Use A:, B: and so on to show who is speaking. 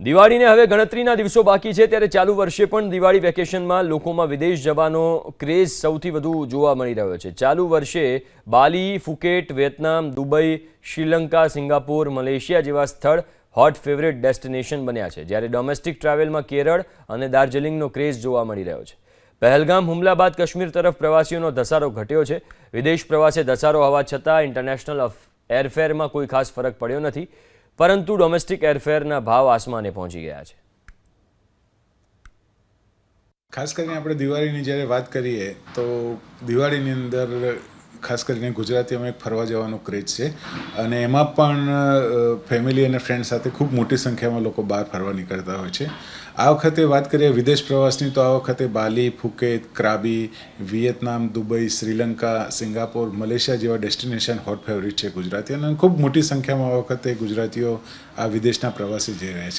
A: દિવાળીને હવે ગણતરીના દિવસો બાકી છે, ત્યારે ચાલુ વર્ષે પણ દિવાળી વેકેશનમાં લોકોમાં વિદેશ જવાનો ક્રેઝ સૌથી વધુ જોવા મળી રહ્યો છે. ચાલુ વર્ષે Bali, Phuket, Vietnam, Dubai, Sri Lanka, Singapore, Malaysia જેવા સ્થળ હોટ ફેવરેટ ડેસ્ટિનેશન બન્યા છે, જ્યારે ડોમેસ્ટિક ટ્રાવેલમાં કેરળ અને દાર્જિલિંગનો ક્રેઝ જોવા મળી રહ્યો છે. પહેલગામ હુમલા બાદ કાશ્મીર તરફ પ્રવાસીઓનો ધસારો ઘટ્યો છે. વિદેશ પ્રવાસે ધસારો હોવા છતાં ઇન્ટરનેશનલ એરફેરમાં કોઈ ખાસ ફરક પડ્યો નથી. પરંતુ ડોમેસ્ટિક એરફેરના ભાવ આસમાને પહોંચી ગયા છે.
B: ખાસ કરીને આપણે દિવાળીની જ્યારે વાત કરીએ, તો દિવાળીની અંદર ખાસ કરીને ગુજરાતીઓમાં એક ફરવા જવાનો ક્રેઝ છે. અને એમાં પણ ફેમિલી અને ફ્રેન્ડ સાથે ખૂબ મોટી સંખ્યામાં લોકો બહાર ફરવા નીકળતા હોય છે. આ વખતે વાત કરીએ વિદેશ પ્રવાસની, તો આ વખતે Bali, Phuket, Krabi, Vietnam, Dubai, Sri Lanka, Singapore, Malaysia જેવા ડેસ્ટિનેશન હોટ ફેવરિટ છે ગુજરાતી અને ખૂબ મોટી સંખ્યામાં આ વખતે ગુજરાતીઓ આ વિદેશના પ્રવાસી જઈ રહ્યા છે.